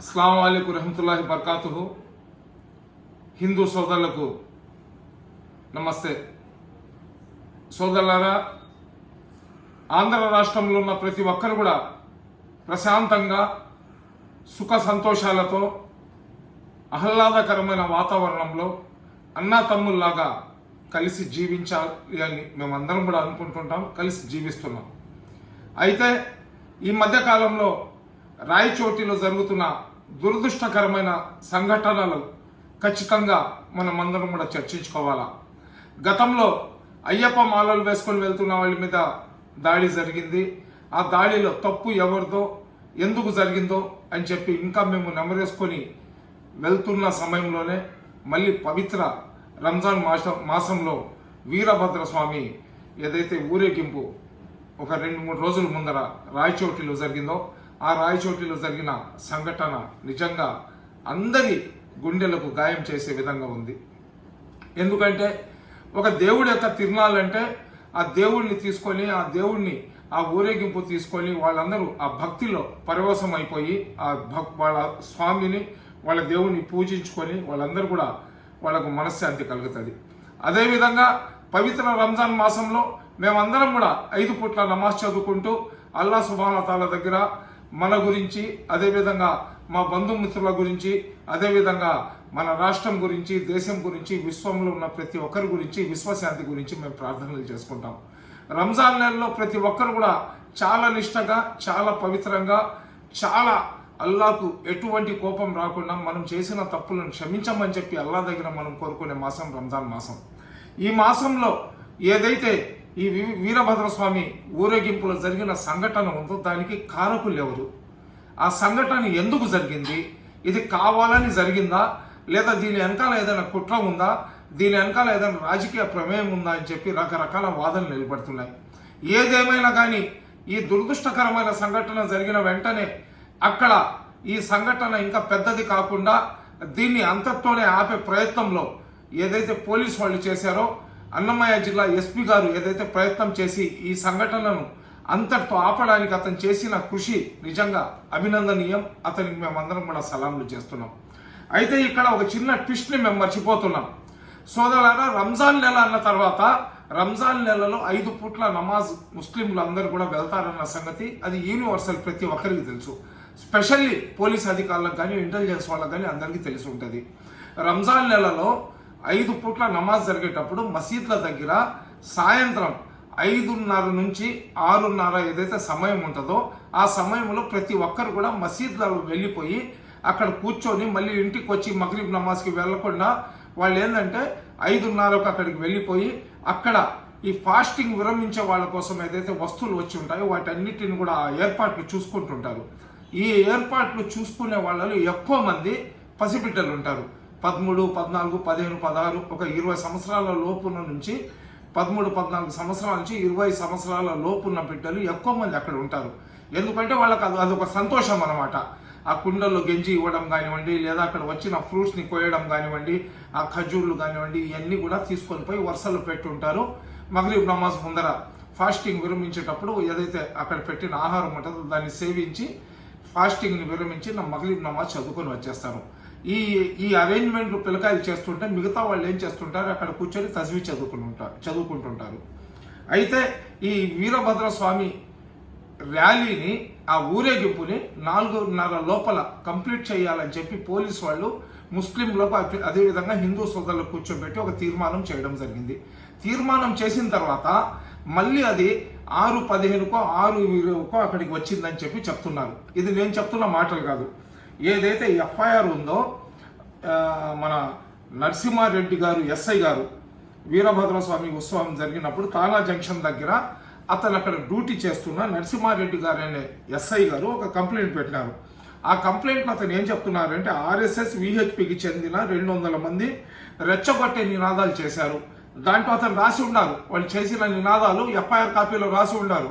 అస్లాం అయికు రహమతుల్లాహి బర్కాతుహు. హిందూ సోదరులకు నమస్తే. సోదరులారా ఆంధ్ర రాష్ట్రంలో ఉన్న ప్రతి ఒక్కరు కూడా ప్రశాంతంగా సుఖ సంతోషాలతో ఆహ్లాదకరమైన వాతావరణంలో అన్నా తమ్ముల్లాగా కలిసి జీవించాలి అని మేమందరం కూడా అనుకుంటుంటాం కలిసి జీవిస్తున్నాం. అయితే ఈ మధ్యకాలంలో రాయచోటిలో జరుగుతున్న దురదృష్టకరమైన సంఘటనలు ఖచ్చితంగా మనమందరం కూడా చర్చించుకోవాలా? గతంలో అయ్యప్ప మాలలు వేసుకొని వెళ్తున్న వాళ్ళ మీద దాడి జరిగింది. ఆ దాడిలో తప్పు ఎవరిదో ఎందుకు జరిగిందో అని చెప్పి ఇంకా మేము నెమరేసుకొని వెళ్తున్న సమయంలోనే మళ్ళీ పవిత్ర రంజాన్ మాస మాసంలో వీరభద్ర స్వామి ఏదైతే ఊరేగింపు ఒక రెండు మూడు రోజుల ముందర రాయచోటిలో జరిగిందో ఆ రాయచోటిలో జరిగిన సంఘటన నిజంగా అందరి గుండెలకు గాయం చేసే విధంగా ఉంది. ఎందుకంటే ఒక దేవుడి యొక్క తిరునాళ్ళంటే ఆ దేవుడిని తీసుకొని ఆ దేవుడిని ఆ ఊరేగింపు తీసుకొని వాళ్ళందరూ ఆ భక్తిలో పరవశం అయిపోయి ఆ భక్ వాళ్ళ స్వామిని వాళ్ళ దేవుడిని పూజించుకొని వాళ్ళందరూ కూడా వాళ్ళకు మనశ్శాంతి కలుగుతుంది. అదేవిధంగా పవిత్ర రంజాన్ మాసంలో మేమందరం కూడా ఐదు పూట్ల నమాజ్ చదువుకుంటూ అల్లా సుబానతాల దగ్గర మన గురించి అదేవిధంగా మా బంధుమిత్రుల గురించి అదేవిధంగా మన రాష్ట్రం గురించి దేశం గురించి విశ్వంలో ఉన్న ప్రతి ఒక్కరి గురించి విశ్వశాంతి గురించి మేము ప్రార్థనలు చేసుకుంటాం. రంజాన్ నెలలో ప్రతి ఒక్కరు కూడా చాలా నిష్టగా చాలా పవిత్రంగా చాలా అల్లాకు ఎటువంటి కోపం రాకుండా మనం చేసిన తప్పులను క్షమించమని చెప్పి అల్లా దగ్గర మనం కోరుకునే మాసం రంజాన్ మాసం. ఈ మాసంలో ఏదైతే ఈ వీరభద్రస్వామి వీరభద్ర ఊరేగింపులో జరిగిన సంఘటన ఉందో దానికి కారకులు ఎవరు ఆ సంఘటన ఎందుకు జరిగింది? ఇది కావాలని జరిగిందా? లేదా దీని వెనకాల ఏదైనా కుట్ర ఉందా? దీని వెనకాల ఏదైనా రాజకీయ ప్రమేయం ఉందా అని చెప్పి రకరకాల వాదనలు నిలబడుతున్నాయి. ఏదేమైనా కానీ ఈ దురదృష్టకరమైన సంఘటన జరిగిన వెంటనే అక్కడ ఈ సంఘటన ఇంకా పెద్దది కాకుండా దీన్ని అంతట్లోనే ఆపే ప్రయత్నంలో ఏదైతే పోలీస్ వాళ్ళు చేశారో అన్నమయ్య జిల్లా ఎస్పీ గారు ఏదైతే ప్రయత్నం చేసి ఈ సంఘటనను అంతటితో ఆపడానికి అతను చేసిన కృషి నిజంగా అభినందనీయం. అతనికి మేమందరం కూడా సలాంలు చేస్తున్నాం. అయితే ఇక్కడ ఒక చిన్న ట్విస్ట్ని మేము మర్చిపోతున్నాం. సోదరులారా రంజాన్ నెల అన్న తర్వాత రంజాన్ నెలలో ఐదు పూట్ల నమాజ్ ముస్లింలు అందరూ కూడా వెళ్తారన్న సంగతి అది యూనివర్సల్ ప్రతి ఒక్కరికి తెలుసు. స్పెషల్లీ పోలీస్ అధికారులకు కానీ ఇంటెలిజెన్స్ వాళ్ళకి కానీ అందరికీ తెలిసి ఉంటుంది. రంజాన్ నెలలో ఐదు పూట్ల నమాజ్ జరిగేటప్పుడు మసీద్ల దగ్గర సాయంత్రం ఐదున్నర నుంచి ఆరున్నర ఏదైతే సమయం ఉంటుందో ఆ సమయంలో ప్రతి ఒక్కరు కూడా మసీద్లలో వెళ్ళిపోయి అక్కడ కూర్చొని మళ్ళీ ఇంటికి వచ్చి మగ్రీబ్ నమాజ్కి వెళ్ళకుండా వాళ్ళు ఏంటంటే ఐదున్నరకు అక్కడికి వెళ్ళిపోయి అక్కడ ఈ ఫాస్టింగ్ విరమించే వాళ్ళ కోసం ఏదైతే వస్తువులు వచ్చి ఉంటాయో వాటన్నిటిని కూడా ఆ ఏర్పాట్లు చూసుకుంటుంటారు. ఈ ఏర్పాట్లు చూసుకునే వాళ్ళలో ఎక్కువ మంది పసిబిడ్డలు ఉంటారు. పదమూడు పద్నాలుగు పదిహేను పదహారు ఒక ఇరవై సంవత్సరాల లోపున నుంచి పదమూడు పద్నాలుగు సంవత్సరాల నుంచి ఇరవై సంవత్సరాల లోపున్న బిడ్డలు ఎక్కువ మంది అక్కడ ఉంటారు. ఎందుకంటే వాళ్ళకి అది అదొక సంతోషం అనమాట ఆ కుండల్లో గెంజి ఇవ్వడం కానివ్వండి లేదా అక్కడ వచ్చిన ఫ్రూట్స్ని కోయడం కానివ్వండి ఆ ఖజూర్లు కానివ్వండి ఇవన్నీ కూడా తీసుకొని పోయి వరుసలు పెట్టుంటారు. మగరీబ్ నమాజ్ ముందర ఫాస్టింగ్ విరమించేటప్పుడు ఏదైతే అక్కడ పెట్టిన ఆహారం ఉంటుందో దాన్ని సేవించి ఫాస్టింగ్ని విరమించి నా మగరీబ్ నమాజ్ చదువుకొని వచ్చేస్తాను ఈ ఈ అరేంజ్మెంట్లు పిల్లకాయలు చేస్తుంటే మిగతా వాళ్ళు ఏం చేస్తుంటారు? అక్కడ కూర్చొని తస్వీ చదువుకుంటుంటారు చదువుకుంటుంటారు. అయితే ఈ వీరభద్ర స్వామి ర్యాలీని ఆ ఊరేగింపుని నాలుగున్నర లోపల కంప్లీట్ చేయాలని చెప్పి పోలీస్ వాళ్ళు ముస్లింలకు అదే- అదేవిధంగా హిందూ సోదరులకు కూర్చోబెట్టి ఒక తీర్మానం చేయడం జరిగింది. తీర్మానం చేసిన తర్వాత మళ్ళీ అది ఆరు పదిహేనుకో ఆరు ఇరవైకో అక్కడికి వచ్చిందని చెప్పి చెప్తున్నారు. ఇది నేను చెప్తున్న మాటలు కాదు. ఏదైతే ఎఫ్ఐఆర్ ఉందో మన నరసింహారెడ్డి గారు ఎస్ఐ గారు వీరభద్ర స్వామి ఉత్సవం జరిగినప్పుడు తానా జంక్షన్ దగ్గర అతను అక్కడ డ్యూటీ చేస్తున్న నరసింహారెడ్డి గారు అనే ఎస్ఐ గారు ఒక కంప్లైంట్ పెట్టినారు. ఆ కంప్లైంట్ అతను ఏం చెప్తున్నారంటే ఆర్ఎస్ఎస్ విహెచ్పికి చెందిన రెండు వందల మంది రెచ్చగొట్టే నినాదాలు చేశారు. దాంట్లో అతను రాసి ఉన్నారు వాళ్ళు చేసిన నినాదాలు ఎఫ్ఐఆర్ కాపీలో రాసి ఉన్నారు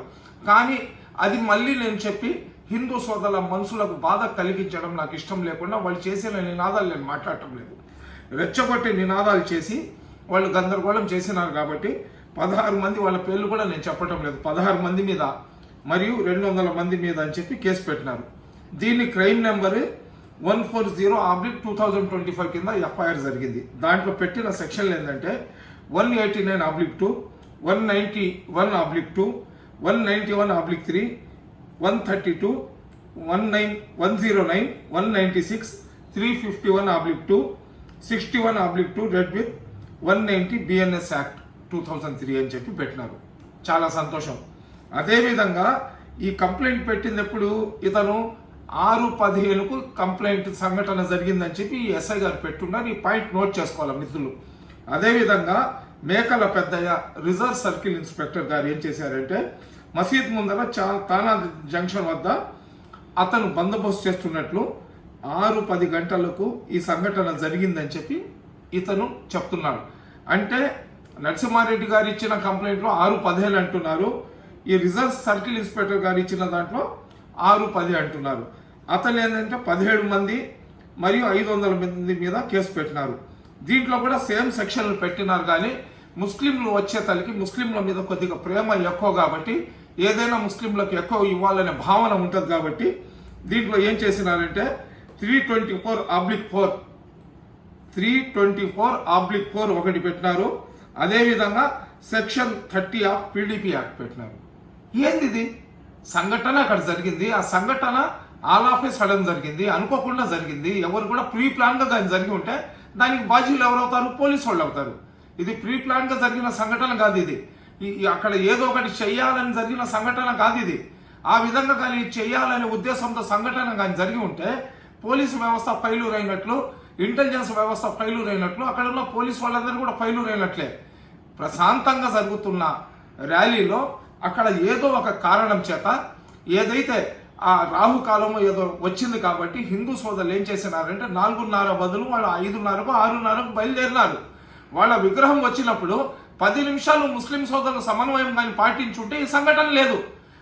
కానీ అది మళ్ళీ నేను చెప్పి హిందూ సోదరుల మనసులకు బాధ కలిగించడం నాకు ఇష్టం లేకుండా వాళ్ళు చేసిన నినాదాలు నేను మాట్లాడటం లేదు. రెచ్చగొట్టే నినాదాలు చేసి వాళ్ళు గందరగోళం చేసినారు కాబట్టి పదహారు మంది వాళ్ళ పేర్లు కూడా నేను చెప్పటం లేదు. పదహారు మంది మీద మరియు రెండు వందల మంది మీద అని చెప్పి కేసు పెట్టినారు. దీన్ని crime number one four zero oblique two thousand twenty five కింద ఎఫ్ఐఆర్ జరిగింది. దాంట్లో పెట్టిన సెక్షన్లు ఏంటంటే one eighty nine oblique two one ninety one oblique two one ninety one oblique three one thirty two one nine one zero nine one ninety six three fifty one oblique two sixty one oblique two read with one ninety BNS act two thousand three అని చెప్పి పెట్టినారు. చాలా సంతోషం. అదేవిధంగా ఈ complaint పెట్టినప్పుడు ఇతను ఆరు పదిహేనుకు కంప్లైంట్ సంఘటన జరిగిందని చెప్పి ఎస్ఐ గారు పెట్టున్నారు. ఈ పాయింట్ నోట్ చేసుకోవాలి మిత్రులు? అదేవిధంగా మేకల పెద్దయ్య రిజర్వ్ సర్కిల్ ఇన్స్పెక్టర్ గారు ఏం చేశారంటే మసీద్ ముందర చా తానా జంక్షన్ వద్ద అతను బందోబస్తు చేస్తున్నట్లు ఆరు పది గంటలకు ఈ సంఘటన జరిగిందని చెప్పి ఇతను చెప్తున్నాడు. అంటే నరసింహారెడ్డి గారు ఇచ్చిన కంప్లైంట్లో ఆరు పదిహేను అంటున్నారు. ఈ రిజర్వ్ సర్కిల్ ఇన్స్పెక్టర్ గారు ఇచ్చిన దాంట్లో ఆరు పది అంటున్నారు. అతను ఏంటంటే పదిహేడు మంది మరియు ఐదు వందల మంది మీద కేసు పెట్టినారు. దీంట్లో కూడా సేమ్ సెక్షన్లు పెట్టినారు కానీ ముస్లింలు వచ్చే తలకి ముస్లింల మీద కొద్దిగా ప్రేమ ఎక్కువ కాబట్టి ఏదైనా ముస్లింలకు ఎక్కువ ఇవ్వాలనే భావన ఉంటుంది కాబట్టి దీంట్లో ఏం చేసినారంటే three twenty four oblique four three twenty four oblique four ఒకటి పెట్టినారు. అదేవిధంగా section thirty of PDP act పెట్టినారు. ఏంది ఇది సంఘటన అక్కడ జరిగింది. ఆ సంఘటన ఆల్ ఆఫ్ ఏ సడన్ జరిగింది. అనుకోకుండా జరిగింది. ఎవరు కూడా ప్రీ ప్లాన్గా కానీ జరిగి ఉంటే దానికి బాధ్యులు ఎవరవుతారు? పోలీసు వాళ్ళు అవుతారు. ఇది ప్రీ ప్లాన్గా జరిగిన సంఘటన కాదు ఇది. అక్కడ ఏదో ఒకటి చెయ్యాలని జరిగిన సంఘటన కాదు ఇది. ఆ విధంగా కానీ చేయాలనే ఉద్దేశంతో సంఘటన కానీ జరిగి ఉంటే పోలీసు వ్యవస్థ ఫైలూర్ అయినట్లు ఇంటెలిజెన్స్ వ్యవస్థ ఫైలూర్ అయినట్లు అక్కడ ఉన్న పోలీసు వాళ్ళందరూ కూడా ఫైలూర్ అయినట్లే ప్రశాంతంగా జరుగుతున్న ర్యాలీలో అక్కడ ఏదో ఒక కారణం చేత ఏదైతే ఆ రాహుకాలం ఏదో వచ్చింది కాబట్టి హిందూ సోదరులు ఏం చేసినారంటే నాలుగున్నర బదులు వాళ్ళు ఐదున్నరకు ఆరున్నరకు బయలుదేరినారు. వాళ్ళ విగ్రహం వచ్చినప్పుడు పది నిమిషాలు ముస్లిం సోదరుల సమన్వయం కానీ పాటించుంటే ఈ సంఘటన లేదు.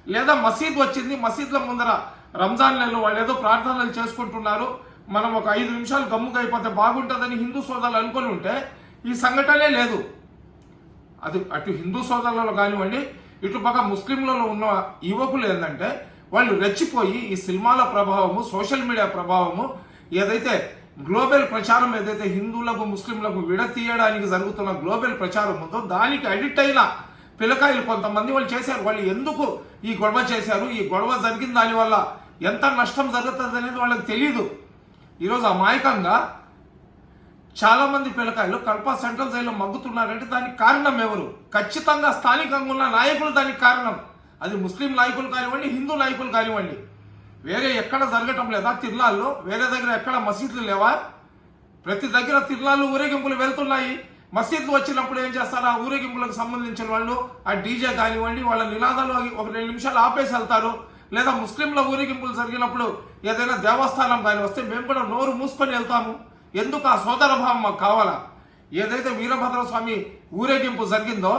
లేదా మసీద్ వచ్చింది మసీద్ల ముందర రంజాన్ నెలలో వాళ్ళు ఏదో ప్రార్థనలు చేసుకుంటున్నారు. మనం ఒక ఐదు నిమిషాలు గమ్ముగా అయిపోతే బాగుంటుందని హిందూ సోదరులు అనుకొని ఉంటే ఈ సంఘటనే లేదు. అది అటు హిందూ సోదరులలో కానివ్వండి ఇటు పక్క ముస్లింలలో ఉన్న యువకులు ఏంటంటే వాళ్ళు రెచ్చిపోయి ఈ సినిమాల ప్రభావము సోషల్ మీడియా ప్రభావము ఏదైతే గ్లోబల్ ప్రచారం ఏదైతే హిందువులకు ముస్లింలకు విడతీయడానికి జరుగుతున్న గ్లోబల్ ప్రచారం ఉందో దానికి అడిక్ట్ అయిన పిల్లకాయలు కొంతమంది వాళ్ళు చేశారు. వాళ్ళు ఎందుకు ఈ గొడవ చేశారు? ఈ గొడవ జరిగిన దానివల్ల ఎంత నష్టం జరుగుతుంది అనేది వాళ్ళకి తెలియదు ఈరోజు అమాయకంగా చాలా మంది పిల్లకాయలు కడప సెంట్రల్ జైల్లో మగ్గుతున్నారంటే దానికి కారణం ఎవరు? ఖచ్చితంగా స్థానికంగా ఉన్న నాయకులు దానికి కారణం. అది ముస్లిం నాయకులు కానివ్వండి హిందూ నాయకులు కానివ్వండి. వేరే ఎక్కడ జరగటం లేదా? తిర్లాల్లో. వేరే దగ్గర ఎక్కడ మసీదులు లేవా? ప్రతి దగ్గర తిరునాళ్ళు ఊరేగింపులు వెళ్తున్నాయి. మసీదులు వచ్చినప్పుడు ఏం చేస్తారు? ఆ ఊరేగింపులకు సంబంధించిన వాళ్ళు ఆ డీజే కానివ్వండి వాళ్ళ నినాదాలు ఒక రెండు నిమిషాలు ఆపేసి వెళ్తారు. లేదా ముస్లింల ఊరేగింపులు జరిగినప్పుడు ఏదైనా దేవస్థానం కానీ వస్తే మేము కూడా నోరు మూసుకొని వెళ్తాము. ఎందుకు? ఆ సోదర భావం మాకు కావాలా? ఏదైతే వీరభద్ర స్వామి ఊరేగింపు జరిగిందో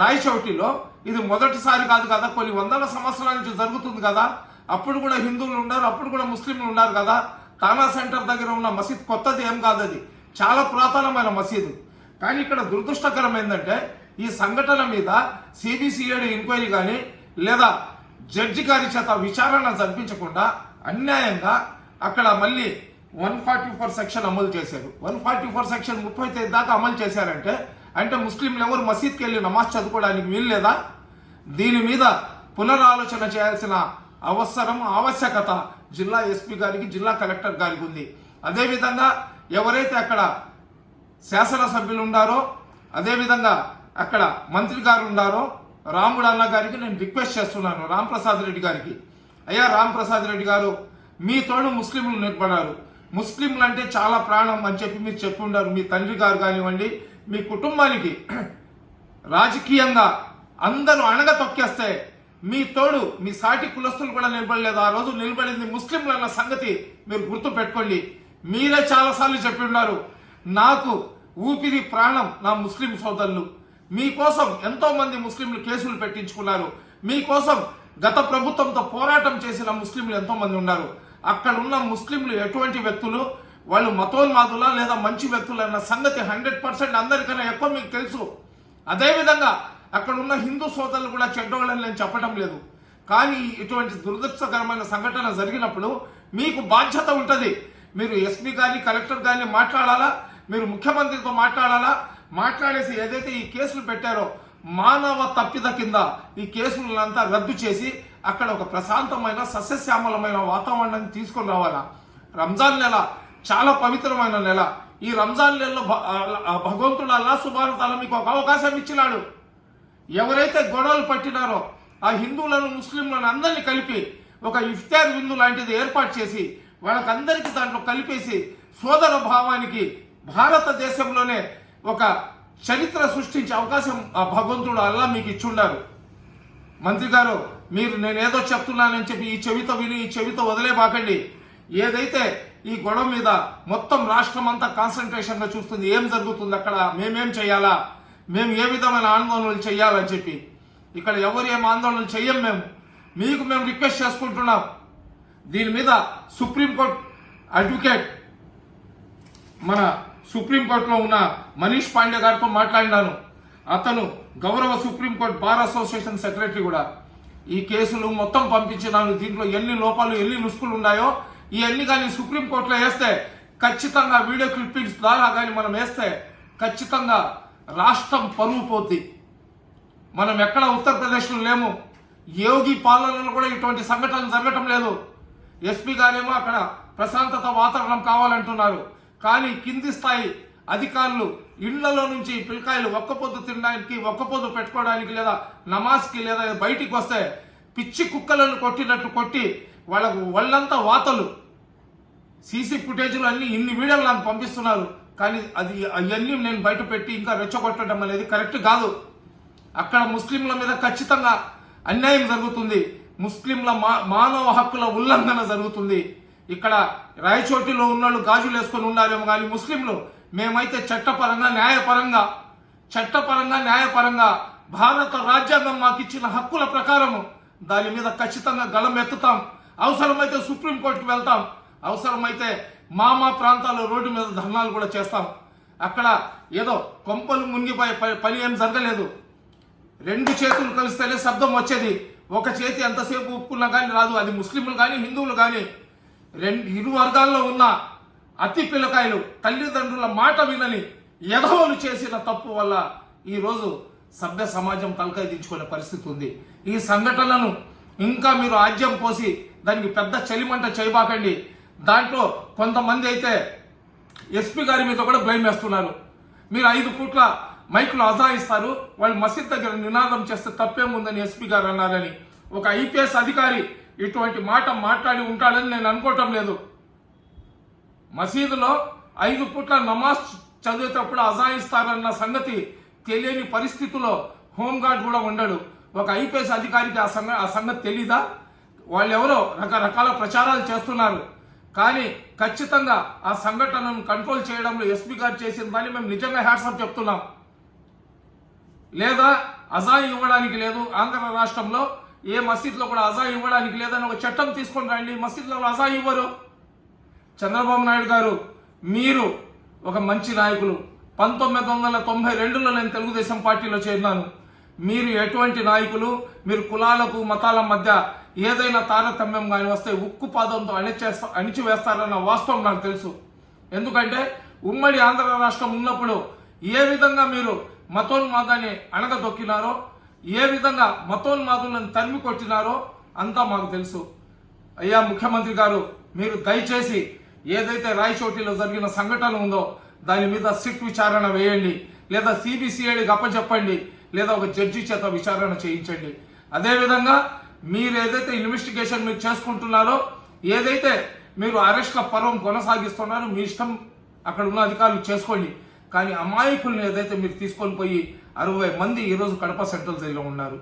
రాయచౌటిలో ఇది మొదటిసారి కాదు కదా కొన్ని వందల సంవత్సరాల నుంచి జరుగుతుంది కదా. అప్పుడు కూడా హిందువులు ఉన్నారు అప్పుడు కూడా ముస్లింలు ఉన్నారు కదా? తానా సెంటర్ దగ్గర ఉన్న మసీద్ కొత్తది ఏం కాదు అది. చాలా పురాతనమైన మసీదు. కానీ ఇక్కడ దురదృష్టకరం ఏంటంటే ఈ సంఘటన మీద సిబిసిఐడి ఎంక్వైరీ కానీ లేదా జడ్జి గారి చేత విచారణ జరిపించకుండా అన్యాయంగా అక్కడ మళ్ళీ వన్ ఫార్టీ ఫోర్ సెక్షన్ అమలు చేశారు. వన్ ఫార్టీ ఫోర్ సెక్షన్ ముప్పై తేదీ దాకా అమలు చేశారంటే అంటే ముస్లింలు ఎవరు మసీద్కి వెళ్ళి నమాజ్ చదువుకోవడానికి వీల్లేదా? దీని మీద పునరాలోచన చేయాల్సిన అవసరం ఆవశ్యకత. జిల్లా ఎస్పీ గారికి జిల్లా కలెక్టర్ గారికి ఉంది. అదేవిధంగా ఎవరైతే అక్కడ శాసనసభ్యులు ఉన్నారో అదేవిధంగా అక్కడ మంత్రి గారు ఉన్నారో రాముడు అన్న గారికి నేను రిక్వెస్ట్ చేస్తున్నాను రాంప్రసాద్ రెడ్డి గారికి. అయ్యా రాంప్రసాద్ రెడ్డి గారు మీ తోడు ముస్లింలు నిలబడారు ముస్లింలు అంటే చాలా ప్రాణం అని చెప్పి మీరు చెప్పి ఉన్నారు మీ తండ్రి గారు కానివ్వండి మీ కుటుంబానికి రాజకీయంగా అందరూ అణగ తొక్కేస్తే మీ తోడు మీ సాటి కులస్తులు కూడా నిలబడలేదు. ఆ రోజు నిలబడింది ముస్లింలు అన్న సంగతి మీరు గుర్తు పెట్టుకోండి మీరే చాలాసార్లు చెప్పి ఉన్నారు నాకు ఊపిరి ప్రాణం నా ముస్లిం సోదరులు. మీకోసం ఎంతో మంది ముస్లింలు కేసులు పెట్టించుకున్నారు. మీకోసం గత ప్రభుత్వంతో పోరాటం చేసిన ముస్లింలు ఎంతో మంది ఉన్నారు. అక్కడ ఉన్న ముస్లింలు ఎటువంటి వ్యక్తులు? వాళ్ళు మతోన్మాదులా లేదా మంచి వ్యక్తులు అన్న సంగతి హండ్రెడ్ పర్సెంట్ అందరికన్నా ఎక్కువ మీకు తెలుసు. అదేవిధంగా అక్కడ ఉన్న హిందూ సోదరులు కూడా చెడ్డోళ్ళని నేను చెప్పడం లేదు. కానీ ఇటువంటి దురదృష్టకరమైన సంఘటన జరిగినప్పుడు మీకు బాధ్యత ఉంటుంది. మీరు ఎస్పీ కానీ కలెక్టర్ కానీ మాట్లాడాలా? మీరు ముఖ్యమంత్రితో మాట్లాడాలా? మాట్లాడేసి ఏదైతే ఈ కేసులు పెట్టారో మానవ తప్పిద కింద ఈ కేసులంతా రద్దు చేసి అక్కడ ఒక ప్రశాంతమైన సస్యశ్యామలమైన వాతావరణాన్ని తీసుకొని రావాలా? రంజాన్ నెల చాలా పవిత్రమైన నెల. ఈ రంజాన్ నెలలో భగవంతుడు అల్లా సుబానతాల మీకు ఒక అవకాశం ఇచ్చినాడు. ఎవరైతే గొడవలు పట్టినారో ఆ హిందువులను ముస్లింలను అందరినీ కలిపి ఒక ఇఫ్తార్ విందు లాంటిది ఏర్పాటు చేసి వాళ్ళకందరికీ దాంట్లో కలిపేసి సోదర భావానికి భారతదేశంలోనే ఒక చరిత్ర సృష్టించే అవకాశం ఆ భగవంతుడు అల్లా మీకు ఇచ్చుండారు. మంత్రి గారు మీరు నేనేదో చెప్తున్నానని చెప్పి ఈ చెవితో విని ఈ చెవితో వదిలేబాకండి. ఏదైతే ఈ గొడవ మీద మొత్తం రాష్ట్రం అంతా కాన్సన్ట్రేషన్గా చూస్తుంది ఏం జరుగుతుంది అక్కడ మేమేం చేయాలా? మేము ఏ విధమైన ఆందోళనలు చేయాలని చెప్పి. ఇక్కడ ఎవరు ఏం ఆందోళనలు చెయ్యం మేము. మీకు మేము రిక్వెస్ట్ చేసుకుంటున్నాం. దీని మీద సుప్రీంకోర్టు అడ్వకేట్ మన సుప్రీంకోర్టులో ఉన్న మనీష్ పాండే గారితో మాట్లాడినాను. అతను గౌరవ సుప్రీంకోర్టు బార్ అసోసియేషన్ సెక్రటరీ కూడా. ఈ కేసులు మొత్తం పంపించినాను. దీంట్లో ఎన్ని లోపాలు ఎన్ని లుసుకులు ఉన్నాయో ఇవన్నీ కానీ సుప్రీంకోర్టులో వేస్తే ఖచ్చితంగా వీడియో క్లిప్పింగ్స్ ద్వారా కానీ మనం వేస్తే ఖచ్చితంగా రాష్ట్రం పరువు పోద్ది. మనం ఎక్కడ ఉత్తరప్రదేశ్లో లేము. యోగి పాలనలో కూడా ఇటువంటి సంఘటనలు జరగటం లేదు. ఎస్పీ గారేమో అక్కడ ప్రశాంతత వాతావరణం కావాలంటున్నారు. కానీ కింది స్థాయి అధికారులు ఇళ్ళలో నుంచి పిల్లకాయలు ఒక్క పొద్దు తినడానికి ఒక్క పొద్దు పెట్టుకోవడానికి లేదా నమాజ్కి లేదా బయటికి వస్తే పిచ్చి కుక్కలను కొట్టినట్టు కొట్టి వాళ్ళకు వాళ్ళంతా వాతలు. సీసీ ఫుటేజ్లు అన్ని ఇన్ని వీడియోలు నాకు పంపిస్తున్నారు. కానీ అది అవన్నీ నేను బయట పెట్టి ఇంకా రెచ్చగొట్టడం అనేది కరెక్ట్ కాదు. అక్కడ ముస్లింల మీద ఖచ్చితంగా అన్యాయం జరుగుతుంది. ముస్లింల మా మానవ హక్కుల ఉల్లంఘన జరుగుతుంది. ఇక్కడ రాయచోటిలో ఉన్నోళ్ళు గాజులు వేసుకొని ఉండాలేమో కానీ ముస్లింలు మేమైతే చట్టపరంగా న్యాయపరంగా చట్టపరంగా న్యాయపరంగా భారత రాజ్యాంగం మాకు ఇచ్చిన హక్కుల ప్రకారము దాని మీద ఖచ్చితంగా గలం ఎత్తుతాం. అవసరమైతే సుప్రీంకోర్టుకు వెళ్తాం. అవసరమైతే మా మా ప్రాంతాల్లో రోడ్డు మీద ధర్నాలు కూడా చేస్తాం. అక్కడ ఏదో కొంపలు మునిగిపోయే పని ఏం జరగలేదు. రెండు చేతులు కలిస్తేనే శబ్దం వచ్చేది. ఒక చేతి ఎంతసేపు ఒప్పుకున్నా కానీ రాదు. అది ముస్లింలు కానీ హిందువులు కానీ రెండు ఇరు వర్గాల్లో ఉన్న అతి పిల్లకాయలు తల్లిదండ్రుల మాట వినని ఎదవలు చేసిన తప్పు వల్ల ఈరోజు సభ్య సమాజం తలకాయ దించుకునే పరిస్థితి ఉంది. ఈ సంఘటనలను ఇంకా మీరు ఆజ్యం పోసి దానికి పెద్ద చలిమంట చేయబాకండి. దాంట్లో కొంతమంది అయితే ఎస్పీ గారి మీద కూడా బ్లేమ్ వేస్తున్నారు. మీరు ఐదు పూట్ల మైకులు అజాయిస్తారు వాళ్ళు మసీద్ దగ్గర నినాదం చేస్తే తప్పేముందని ఎస్పీ గారు అన్నారని. ఒక ఐపీఎస్ అధికారి ఇటువంటి మాట మాట్లాడి ఉంటాడని నేను అనుకోవటం లేదు. మసీదులో ఐదు పూట్ల నమాజ్ చదివేటప్పుడు అజాయిస్తారన్న సంగతి తెలియని పరిస్థితిలో హోంగార్డ్ కూడా ఉండడు. ఒక ఐపీఎస్ అధికారికి ఆ సంగ ఆ సంగతి తెలీదా? వాళ్ళెవరో రకరకాల ప్రచారాలు చేస్తున్నారు. కానీ ఖచ్చితంగా ఆ సంఘటనను కంట్రోల్ చేయడంలో ఎస్పీ గారు చేసిన దాన్ని మేము నిజంగా హ్యాట్సప్ చెప్తున్నాం. లేదా అజా ఇవ్వడానికి లేదు ఆంధ్ర రాష్ట్రంలో ఏ మసీద్లో కూడా అజా ఇవ్వడానికి లేదని ఒక చట్టం తీసుకొని రండి మసీద్లో అజా ఇవ్వరు. చంద్రబాబు నాయుడు గారు మీరు ఒక మంచి నాయకులు. పంతొమ్మిది వందల తొంభై రెండులో నేను తెలుగుదేశం పార్టీలో చేరినాను. మీరు ఎటువంటి నాయకులు మీరు కులాలకు మతాల మధ్య ఏదైనా తారతమ్యం కానీ వస్తే ఉక్కు పాదంతో అణిచేస్తా అణిచివేస్తారన్న వాస్తవం నాకు తెలుసు. ఎందుకంటే ఉమ్మడి ఆంధ్ర రాష్ట్రం ఉన్నప్పుడు ఏ విధంగా మీరు మతోన్మాదాన్ని అణగదొక్కినారో ఏ విధంగా మతోన్మాదులను తరిమి కొట్టినారో అంతా మాకు తెలుసు. అయ్యా ముఖ్యమంత్రి గారు మీరు దయచేసి ఏదైతే రాయచోటిలో జరిగిన సంఘటన ఉందో దాని మీద సిట్ విచారణ వేయండి. లేదా సిబిసిఐడికి అప్పచెప్పండి. లేదా ఒక జడ్జి చేత విచారణ చేయించండి. అదేవిధంగా మీరు ఏదైతే ఇన్వెస్టిగేషన్ మీరు చేసుకుంటున్నారో ఏదైతే మీరు అరెస్ట్ల పర్వం కొనసాగిస్తున్నారో మీ ఇష్టం అక్కడ ఉన్న అధికారులు చేసుకోండి. కానీ అమాయకుల్ని ఏదైతే మీరు తీసుకొని పోయి అరవై మంది ఈరోజు కడప సెంట్రల్ జైల్లో ఉన్నారు.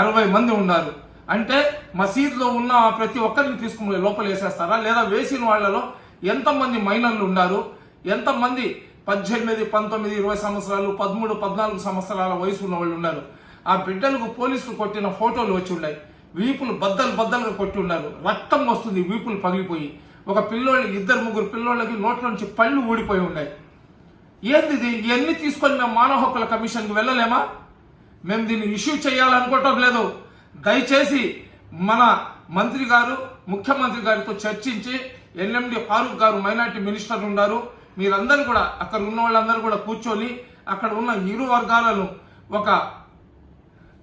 అరవై మంది ఉన్నారు. అంటే మసీద్లో ఉన్న ప్రతి ఒక్కరిని తీసుకుని లోపల వేసేస్తారా లేదా వేసిన వాళ్ళలో ఎంతమంది మైనర్లు ఉన్నారు? ఎంతమంది పద్దెనిమిది పంతొమ్మిది ఇరవై సంవత్సరాలు పదమూడు పద్నాలుగు సంవత్సరాల వయసు ఉన్న వాళ్ళు ఉన్నారు. ఆ బిడ్డలకు పోలీసులు కొట్టిన ఫోటోలు వచ్చి ఉన్నాయి. వీపులు బద్దలు బద్దలుగా కొట్టి ఉన్నారు. రక్తం వస్తుంది వీపులు పగిలిపోయి. ఒక పిల్లోళ్ళకి ఇద్దరు ముగ్గురు పిల్లోళ్ళకి నోట్ల నుంచి పళ్ళు ఊడిపోయి ఉన్నాయి. ఏంది ఇది? ఇవన్నీ తీసుకొని మేము మానవ హక్కుల కమిషన్కి వెళ్ళలేమా? మేము దీన్ని ఇష్యూ చేయాలనుకోవటం లేదు. దయచేసి మన మంత్రి గారు ముఖ్యమంత్రి గారితో చర్చించి ఎన్ఎండి ఫారూక్ గారు మైనార్టీ మినిస్టర్ ఉన్నారు. మీరందరూ కూడా అక్కడ ఉన్న వాళ్ళందరూ కూడా కూర్చొని అక్కడ ఉన్న ఇరు వర్గాలను ఒక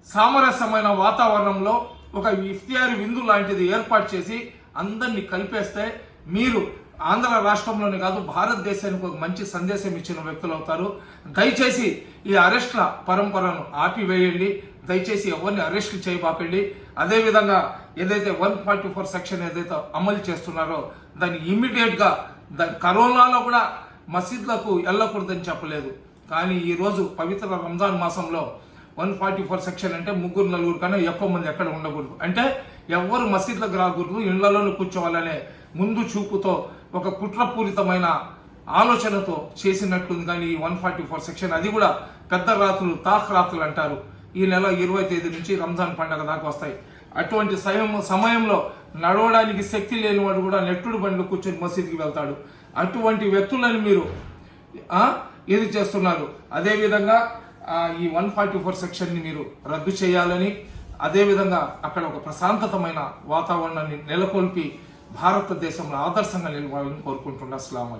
సామరస్యమైన వాతావరణంలో ఒక ఇఫ్తియారి విందు లాంటిది ఏర్పాటు చేసి అందరినీ కలిపేస్తే మీరు ఆంధ్ర రాష్ట్రంలోనే కాదు భారతదేశానికి ఒక మంచి సందేశం ఇచ్చిన వ్యక్తులు అవుతారు. దయచేసి ఈ అరెస్ట్ల పరంపరను ఆపివేయండి. దయచేసి ఎవరిని అరెస్ట్ చేయబాకండి. అదేవిధంగా ఏదైతే వన్ ఫార్టీ ఫోర్ సెక్షన్ ఏదైతే అమలు చేస్తున్నారో దాన్ని ఇమ్మీడియట్గా కరోనాలో కూడా మసీద్లకు వెళ్ళకూడదని చెప్పలేదు. కానీ ఈరోజు పవిత్ర రంజాన్ మాసంలో వన్ ఫార్టీ ఫోర్ సెక్షన్ అంటే ముగ్గురు నలుగురు కన్నా ఎక్కువ మంది ఎక్కడ ఉండకూడదు. అంటే ఎవరు మసీద్లకు రాకూడదు ఇళ్ళలోనే కూర్చోవాలనే ముందు చూపుతో ఒక కుట్రపూరితమైన ఆలోచనతో చేసినట్టుంది. కానీ ఈ వన్ ఫార్టీ ఫోర్ సెక్షన్ అది కూడా పెద్ద రాత్రులు తాక్ రాత్రులు అంటారు. ఈ నెల ఇరవై తేదీ నుంచి రంజాన్ పండగ దాకా వస్తాయి. అటువంటి సమయం సమయంలో నడవడానికి శక్తి లేని వాడు కూడా నెట్టుడు బండ్లు కూర్చొని మసీదుకి వెళ్తాడు. అటువంటి వ్యక్తులను మీరు ఇది చేస్తున్నారు? అదేవిధంగా ఈ వన్ ఫార్టీ ఫోర్ సెక్షన్ని మీరు రద్దు చేయాలని అదేవిధంగా అక్కడ ఒక ప్రశాంతతమైన వాతావరణాన్ని నెలకొల్పి భారతదేశంలో ఆదర్శంగా నిలవాలని కోరుకుంటున్నా. అస్సలం